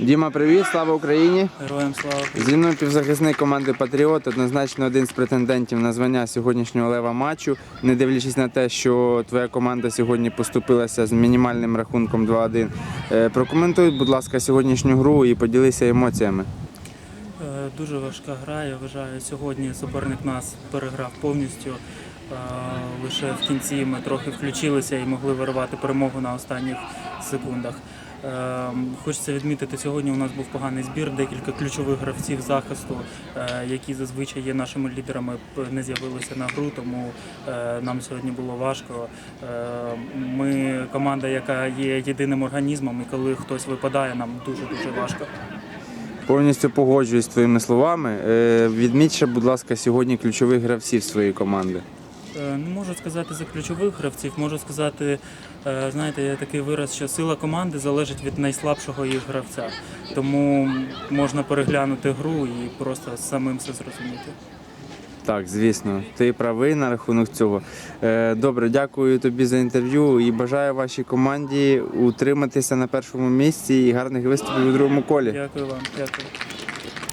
Діма, привіт, слава Україні! Героям слава. Зі мною півзахисник команди Патріот, однозначно один з претендентів на звання сьогоднішнього лева матчу. Не дивлячись на те, що твоя команда сьогодні поступилася з мінімальним рахунком 2-1. Е, Прокоментуй, будь ласка, сьогоднішню гру і поділися емоціями. Е, Дуже важка гра. Я вважаю, сьогодні суперник нас переграв повністю. Е, Лише в кінці ми трохи включилися і могли вирвати перемогу на останніх секундах. Е, Хочеться відмітити, сьогодні у нас був поганий збір, декілька ключових гравців захисту, е, які зазвичай є нашими лідерами, не з'явилися на гру, тому е, нам сьогодні було важко. Е, Ми команда, яка є єдиним організмом, і коли хтось випадає, нам дуже дуже важко. Повністю погоджуюсь з твоїми словами. Відміть будь ласка, сьогодні ключових гравців своєї команди. Е, Не можу сказати за ключових гравців, можу сказати, е, знаєте, є такий вираз, що сила команди залежить від найслабшого їх гравця. Тому можна переглянути гру і просто самим все зрозуміти. Так, звісно, ти правий на рахунок цього. Е, Добре, дякую тобі за інтерв'ю і бажаю вашій команді утриматися на першому місці і гарних виступів у другому колі. Дякую вам, дякую.